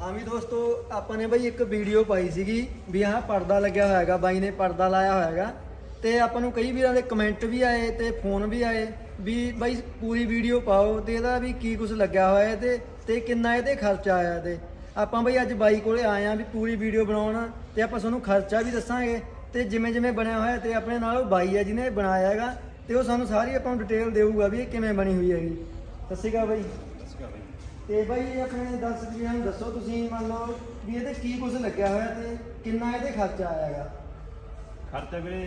ਹਾਂ ਵੀ ਦੋਸਤੋ, ਆਪਾਂ ਨੇ ਬਈ ਇੱਕ ਵੀਡੀਓ ਪਾਈ ਸੀਗੀ ਵੀ ਆਹ ਪਰਦਾ ਲੱਗਿਆ ਹੋਇਆ ਹੈਗਾ ਬਾਈ ਨੇ ਪਰਦਾ ਲਾਇਆ ਹੋਇਆ ਹੈਗਾ ਤੇ ਆਪਾਂ ਨੂੰ ਕਈ ਵੀਰਾਂ ਦੇ ਕਮੈਂਟ ਵੀ ਆਏ ਤੇ ਫੋਨ ਵੀ ਆਏ ਵੀ ਬਾਈ ਪੂਰੀ ਵੀਡੀਓ ਪਾਓ ਤੇ ਇਹਦਾ ਵੀ ਕੀ ਕੁਝ ਲੱਗਿਆ ਹੋਇਆ ਹੈ ਤੇ ਤੇ ਕਿੰਨਾ ਇਹਦੇ ਖਰਚਾ ਆਇਆ ਤੇ ਆਪਾਂ ਬਈ ਅੱਜ ਬਾਈ ਕੋਲੇ ਆਏ ਆ ਵੀ ਪੂਰੀ ਵੀਡੀਓ ਬਣਾਉਣ ਤੇ ਆਪਾਂ ਤੁਹਾਨੂੰ ਖਰਚਾ ਵੀ ਦੱਸਾਂਗੇ ਤੇ ਜਿਵੇਂ ਜਿਵੇਂ ਬਣਿਆ ਹੋਇਆ ਤੇ ਆਪਣੇ ਨਾਲ ਉਹ ਬਾਈ ਆ ਜਿਹਨੇ ਬਣਾਇਆ ਹੈਗਾ ਤੇ ਉਹ ਸਾਨੂੰ ਸਾਰੀ ਆਪਾਂ ਨੂੰ ਡਿਟੇਲ ਦੇਊਗਾ ਵੀ ਇਹ ਕਿਵੇਂ ਬਣੀ ਹੋਈ ਹੈਗੀ। ਸਤਿ ਸ਼੍ਰੀ ਅਕਾਲ ਬਾਈ। ਤੇ ਬਾਈ ਆਪਣੇ ਦਸ ਵੀਰਾਂ ਨੂੰ ਦੱਸੋ ਤੁਸੀਂ ਮੰਨ ਲਓ ਵੀ ਇਹਦੇ ਕੀ ਕੁਝ ਲੱਗਿਆ ਹੋਇਆ ਤੇ ਕਿੰਨਾ ਇਹਦੇ ਖਰਚਾ ਆਇਆ ਹੈਗਾ। ਖਰਚਾ ਵੀਰੇ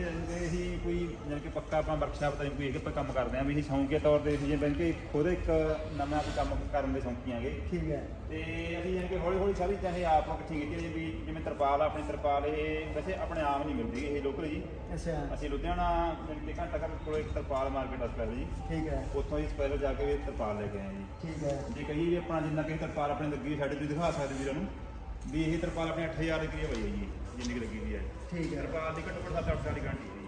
ਅਸੀਂ ਕੋਈ ਜਾਣੀ ਕਿ ਪੱਕਾ ਆਪਾਂ ਵਰਕਸ਼ਾਪ ਤਾਂ ਕੋਈ ਇਹ ਆਪਾਂ ਕੰਮ ਕਰਦੇ ਆਂ ਵੀ ਅਸੀਂ ਸ਼ੌਂਕੀਆ ਤੌਰ ਤੇ ਅਸੀਂ ਜਿਵੇਂ ਕਿ ਖੁਦ ਇੱਕ ਨਵਾਂ ਕੋਈ ਕੰਮ ਕਰਨ ਦੇ ਸ਼ੌਂਕੀਆਂਗੇ ਠੀਕ ਹੈ। ਤੇ ਅਸੀਂ ਜਾਣੀ ਕਿ ਹੌਲੀ ਹੌਲੀ ਸਾਰੀ ਚਾਹੇ ਆਪ ਇਕੱਠੀ ਕੀਤੀ ਵੀ ਜਿਵੇਂ ਤਰਪਾਲ ਆ, ਆਪਣੀ ਤਰਪਾਲ ਇਹ ਵੈਸੇ ਆਪਣੇ ਆਮ ਨਹੀਂ ਮਿਲਦੀ ਇਹ ਲੋਕਲ ਜੀ। ਅੱਛਾ। ਅਸੀਂ ਲੁਧਿਆਣਾ ਜਾਣੀ ਕਿ ਘੰਟਾ ਘਰ ਕੋਲ ਇੱਕ ਤਰਪਾਲ ਮਾਰਕੀਟ ਹਸਪਤਾਲ ਜੀ। ਠੀਕ ਹੈ। ਉੱਥੋਂ ਹੀ ਸਪੈਸ਼ਲ ਜਾ ਕੇ ਵੀ ਤਰਪਾਲ ਲੈ ਕੇ ਆਏ ਜੀ। ਠੀਕ ਹੈ। ਜੇ ਕਹੀਏ ਵੀ ਆਪਣਾ ਜਿੰਨਾ ਕਿ ਤਰਪਾਲ ਆਪਣੇ ਲੱਗੀ ਸਾਡੇ ਤੁਸੀਂ ਦਿਖਾ ਸਕਦੇ ਵੀਰਾਂ ਨੂੰ ਵੀ ਇਹ ਤਰਪਾਲ ਆਪਣੇ 8000 ਰੁਪਏ ਹੋਈ ਹੈ ਜੀ। ਜਿੰਨੀ ਕੁ ਲੱਗੀ ਹੋਈ ਹੈ। ਠੀਕ ਹੈ। ਤਰਪਾਲ ਦੀ ਘੱਟੋ ਘੱਟ 7-8 ਸਾਲ ਦੀ ਗਾਰੰਟੀ ਹੈ।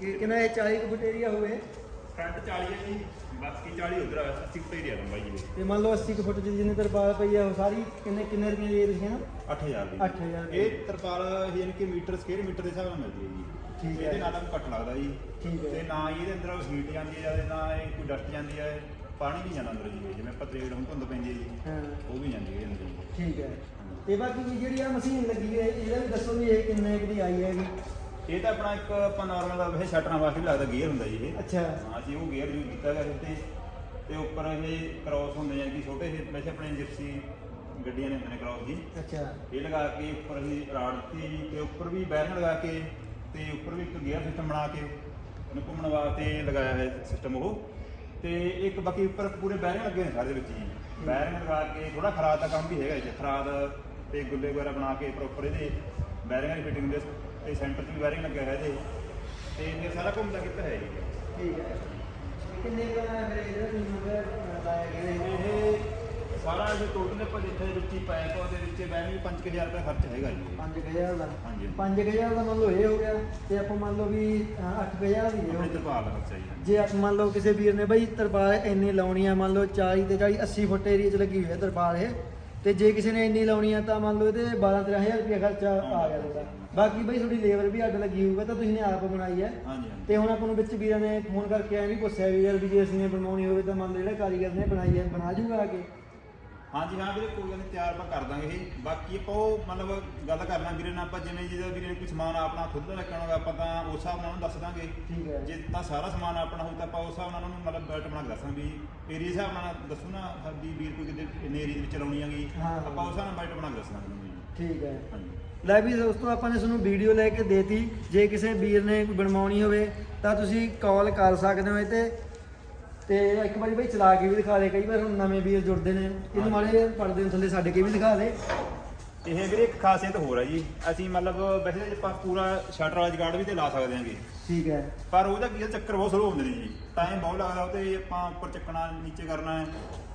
ਜੀ ਕਿ ਕਿੰਨਾ ਇਹ 40 ਕੁ ਫੁੱਟ ਏਰੀਆ ਹੋਵੇ? ਫਰੰਟ 40 ਹੈ ਜੀ ਬਾਕੀ 40 ਉਧਰ 80 ਫੁੱਟ ਏਰੀਆ ਲੰਬਾਈ ਜੀ ਤੇ ਮੰਨ ਲਓ 80 ਕੁ ਫੁੱਟ ਚ ਜਿੰਨੇ ਤਰਪਾਲ ਪਈ ਆ ਉਹ ਸਾਰੀ ਕਿੰਨੇ ਕਿੰਨੇ ਰੁਪਏ ਦੀ ਤੁਸੀਂ ਨਾ 8000 ਦੀ। 8000 ਦੀ। ਇਹ ਤਰਪਾਲ ਇਹ ਯਾਨੀ ਕਿ ਮੀਟਰ ਸਕੁਅਰ ਮੀਟਰ ਦੇ ਹਿਸਾਬ ਨਾਲ ਮਿਲਦੀ ਹੈ ਜੀ। ਠੀਕ ਹੈ। ਇਹਦੇ ਨਾਲ ਤਾਂ ਘੱਟ ਲੱਗਦਾ ਜੀ। ਠੀਕ ਹੈ। ਤੇ ਨਾ ਹੀ ਇਹਦੇ ਅੰਦਰ ਹੀਟ ਜਾਂਦੀ ਹੈ ਜਾਂ ਨਾ ਇਹ ਕੋਈ ਡਸਟ ਜਾਂਦੀ ਹੈ ਪਾਣੀ ਨਹੀਂ ਜਾਂਦਾ ਅੰਦਰ ਜੀ ਜਿਵੇਂ ਆਪਾਂ ਤ੍ਰੇੜ ਹੁਣ ਧੁੰਦ ਪੈਂਦੀ ਹੈ ਜੀ ਹਾਂ। ਉਹ ਵੀ ਜਾਂਦੀ ਹੈ ਅੰਦਰ ਜੀ। ਠੀਕ ਹੈ। ਤੇ ਬਾਕੀ ਵੀ ਜਿਹੜੀ ਆ ਮਸ਼ੀਨ ਲੱਗੀ ਹੈ ਇਹਦਾ ਵੀ ਦੱਸੋ ਵੀ ਇਹ ਕਿੰਨੇ ਕੁ ਦੀ ਆਈ ਹੈਗੀ ਇਹ ਤਾਂ ਆਪਣਾ ਇੱਕ ਆਪਾਂ ਨਾਰਮਲ ਦਾ ਵੈਸੇ ਸ਼ਟਰਾਂ ਵਾਸਤੇ ਵੀ ਲੱਗਦਾ ਗੇਅਰ ਹੁੰਦਾ ਜੀ ਇਹ। ਅੱਛਾ। ਹਾਂ ਅਸੀਂ ਉਹ ਗੇਅਰ ਯੂਜ਼ ਕੀਤਾ ਗਿਆ ਤੇ। ਤੇ ਉੱਪਰ ਇਹ ਕ੍ਰਾਸ ਹੁੰਦੇ ਯਾਨੀ ਕਿ ਛੋਟੇ ਜਿਹੇ ਵੈਸੇ ਆਪਣੇ ਜਿਪਸੀ ਗੱਡੀਆਂ ਨੇ ਹੁੰਦੇ ਨੇ ਕ੍ਰਾਸ ਜੀ। ਅੱਛਾ। ਇਹ ਲਗਾ ਕੇ ਉੱਪਰ ਅਸੀਂ ਰਾਡ ਦਿੱਤੀ ਜੀ ਤੇ ਉੱਪਰ ਵੀ ਬੈਰਿੰਗ ਲਗਾ ਕੇ ਤੇ ਉੱਪਰ ਵੀ ਇੱਕ ਗੇਅਰ ਸਿਸਟਮ ਬਣਾ ਕੇ ਉਹਨੂੰ ਘੁੰਮਣ ਵਾਸਤੇ ਲਗਾਇਆ ਹੈ ਸਿਸਟਮ ਉਹ। ਤੇ ਇੱਕ ਬਾਕੀ ਉੱਪਰ ਪੂਰੇ ਬੈਰਿੰਗ ਲੱਗੇ ਨੇ ਸਾਰੇ ਵਿੱਚ ਜੀ। ਬੈਰਿੰਗ ਲਗਾ ਕੇ ਥੋੜਾ ਖਰਾਦ ਦਾ ਕੰਮ ਵੀ ਹੈਗਾ ਜੀ ਖਰਾਦ ਤੇ ਗੁੱਲੇ ਵਗੈਰਾ ਬਣਾ ਕੇ ਪ੍ਰੋਪਰ ਇਹਦੇ ਬੈਰਿੰਗਾਂ ਦੀ ਫਿਟਿੰਗ ਦੇ ਤੇ ਸੈਂਟਰ 'ਚ ਵੀ ਬੈਰਿੰਗ ਲੱਗਿਆ ਹੋਇਆ ਇਹਦੇ ਤੇ ਇਹ ਸਾਰਾ ਘੁੰਮਦਾ ਕੀਤਾ ਹੈ ਜੀ? ਠੀਕ ਹੈ। ਕਿੰਨੇ ਦਾ ਇਹਦਾ ਤੁਸੀਂ ਨੰਬਰ ਲਾਇਆ ਗਿਆ ਇਹ? ਜੋ ਟੋਟਲ ਆਪਾਂ ਜਿੱਥੇ ਵਿੱਚ ਹੀ ਪਾਇਆ ਤਾਂ ਉਹਦੇ ਵਿੱਚ ਬੈਰਿੰਗ 5000 ਰੁਪਏ ਖਰਚ ਹੈਗਾ ਜੀ। ਪੰਜ ਕੁ ਹਜ਼ਾਰ ਦਾ? ਹਾਂਜੀ। 5000 ਦਾ ਮੰਨ ਲਓ ਇਹ ਹੋ ਗਿਆ ਤੇ ਆਪਾਂ ਮੰਨ ਲਓ ਵੀ 8000 ਦੀ ਇਹ ਹੋ ਆਪਣੀ ਗਈ। ਤਰਪਾਲ ਦਾ ਖਰਚਾ ਜੀ। ਜੇ ਆਪ ਮੰਨ ਲਓ ਕਿਸੇ ਵੀਰ ਨੇ ਬਈ ਤਰਪਾਲ ਇੰਨੀ ਲਾਉਣੀ ਆ ਮੰਨ ਲਓ 40 ਤੇ 40 80 ਫੁੱਟ ਏਰੀਆ 'ਚ ਲੱਗੀ ਹੋਈ ਹੈ ਤਰਪਾਲ ਇਹ ਤੇ ਜੇ ਕਿਸੇ ਨੇ ਇੰਨੀ ਲਾਉਣੀ ਆ ਤਾਂ ਮੰਨ ਲਓ ਇਹਦੇ 12 13000 ਰੁਪਏ ਖਰਚਾ ਆ ਗਿਆ ਤੁਹਾਡਾ। ਬਾਕੀ ਬਈ ਤੁਹਾਡੀ ਲੇਬਰ ਵੀ ਅੱਡ ਲੱਗੀ ਹੋਊਗਾ ਤਾਂ ਤੁਸੀਂ ਨੇ ਆਪ ਬਣਾਈ ਹੈ ਹਾਂਜੀ ਹਾਂਜੀ। ਤੇ ਹੁਣ ਆਪਾਂ ਨੂੰ ਵਿੱਚ ਵੀਰਾਂ ਨੇ ਫੋਨ ਕਰਕੇ ਐ ਪੁੱਛਿਆ ਵੀ ਯਾਰ ਵੀ ਜੇ ਅਸੀਂ ਨੇ ਬਣਾਉਣੀ ਹੋਵੇ ਤਾਂ ਮੰਨ ਲਓ ਜਿਹੜਾ ਕਾਰੀਗਰ ਨੇ ਬਣਾਈ ਹੈ ਬਣਾ ਜੂਗਾ ਆ ਕੇ। ਹਾਂਜੀ ਹਾਂ ਵੀਰੇ ਕੋਈ ਗੱਲ ਨਹੀਂ ਤਿਆਰ ਆਪਾਂ ਕਰ ਦਾਂਗੇ ਇਹ। ਬਾਕੀ ਆਪਾਂ ਉਹ ਮਤਲਬ ਗੱਲ ਕਰਨਾ ਵੀਰੇ ਨਾਲ ਆਪਾਂ ਜਿਵੇਂ ਜਿਹਦਾ ਵੀਰੇ ਕੋਈ ਸਮਾਨ ਆਪਣਾ ਖੁਦ ਦਾ ਰੱਖਣਾ ਹੋਗਾ ਆਪਾਂ ਤਾਂ ਉਸ ਹਿਸਾਬ ਨਾਲ ਉਹਨੂੰ ਦੱਸ ਦਾਂਗੇ। ਠੀਕ ਹੈ। ਜੇ ਤਾਂ ਸਾਰਾ ਸਮਾਨ ਆਪਣਾ ਹੋਊ ਤਾਂ ਆਪਾਂ ਉਸ ਹਿਸਾਬ ਨਾਲ ਉਹਨੂੰ ਮਤਲਬ ਬਜਟ ਬਣਾ ਕੇ ਦੱਸਾਂਗੇ ਵੀ ਏਰੀਆ ਹਿਸਾਬ ਨਾਲ ਦੱਸੂ ਨਾ ਸਾਡੀ ਵੀਰ ਕੋਈ ਕਿਤੇ ਇੰਨੇ ਏਰੀਆ ਦੇ ਵਿੱਚ ਲਾਉਣੀ ਹੈਗੀ ਹਾਂ। ਆਪਾਂ ਉਸ ਹਿਸਾਬ ਨਾਲ ਬਜਟ ਬਣਾ ਕੇ ਦੱਸਾਂਗੇ ਉਹਨੂੰ ਜੀ। ਠੀਕ ਹੈ। ਹਾਂਜੀ। ਲੈ ਵੀ ਦੋਸਤੋ ਆਪਾਂ ਨੇ ਤੁਹਾਨੂੰ ਵੀਡੀਓ ਲੈ ਕੇ ਦੇਤੀ। ਜੇ ਕਿਸੇ ਵੀਰ ਨੇ ਕੋਈ ਬਣਵਾਉਣੀ ਹੋਵੇ ਤਾਂ ਤੁਸੀਂ ਕਾਲ ਕਰ ਸਕਦੇ ਹੋ ਇਹ ਤੇ ਤੇ ਇੱਕ ਵਾਰੀ ਬਈ ਚਲਾ ਕੇ ਵੀ ਦਿਖਾ ਦੇ ਕਈ ਵਾਰ ਹੁਣ ਨਵੇਂ ਵੀਰ ਜੁੜਦੇ ਨੇ ਇਹਨੂੰ ਮਾੜੇ ਪੜਦੇ ਨੂੰ ਥੱਲੇ ਛੱਡ ਕੇ ਵੀ ਦਿਖਾ ਦੇ ਇਹ ਵੀਰੇ ਇੱਕ ਖਾਸੀਅਤ ਹੋਰ ਹੈ ਜੀ ਅਸੀਂ ਮਤਲਬ ਵੈਸੇ ਆਪਾਂ ਪੂਰਾ ਸ਼ਟਰ ਵਾਲਾ ਜਗਾੜ ਵੀ ਤੇ ਲਾ ਸਕਦੇ ਹਾਂਗੇ ਠੀਕ ਹੈ ਪਰ ਉਹਦਾ ਕੀ ਚੱਕਰ ਬਹੁਤ ਸਲੋ ਹੁੰਦੇ ਨੇ ਜੀ ਟਾਈਮ ਬਹੁਤ ਲੱਗਦਾ ਉਹ ਤੇ ਆਪਾਂ ਉੱਪਰ ਚੱਕਣਾ ਨੀਚੇ ਕਰਨਾ ਹੈ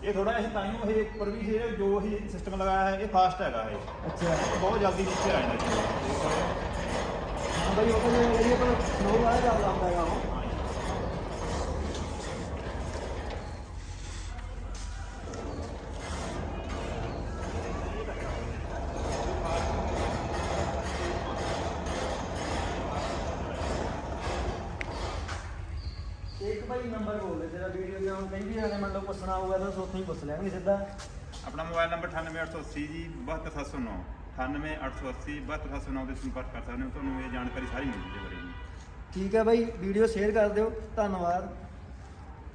ਇਹ ਥੋੜਾ ਇਹ ਤਾਂ ਹੀ ਇਹ ਉੱਪਰ ਵੀ ਇਹ ਜੋ ਇਹ ਸਿਸਟਮ ਲਗਾਇਆ ਹੈ ਇਹ ਫਾਸਟ ਹੈਗਾ ਇਹ ਅੱਛਾ ਇਹ ਬਹੁਤ ਜਲਦੀ ਨੀਚੇ ਆ ਜਾਂਦਾ ਜੀ ਹਾਂ ਬਈ ਉਹ ਤਾਂ ਜੇ ਇਹ ਪਰ ਸਨੋ ਵਾਲਾ ਚੱਲਦਾ ਹੁੰਦਾ ਹੈਗਾ ਉਹ ਭਾਈ ਨੰਬਰ ਬੋਲ ਦੇ ਤੇਰਾ ਵੀਡੀਓ ਦੇ ਹੁਣ ਕਈ ਵੀ ਆਣੇ ਮੰਨ ਲਓ ਪੁੱਛਣਾ ਹੋਊਗਾ ਤਾਂ ਉੱਥੋਂ ਹੀ ਪੁੱਛ ਲੈਣਗੇ ਸਿੱਧਾ। ਆਪਣਾ ਮੋਬਾਈਲ ਨੰਬਰ 98880 ਜੀ 72709 98880 72709 ਦੇ ਸੰਪਰਕ ਕਰ ਸਕਦੇ ਹੋ ਤੁਹਾਨੂੰ ਇਹ ਜਾਣਕਾਰੀ ਸਾਰੀ ਮਿਲ ਬਾਰੇ ਜੀ ਠੀਕ ਹੈ ਬਾਈ ਵੀਡੀਓ ਸ਼ੇਅਰ ਕਰ ਦਿਓ ਧੰਨਵਾਦ।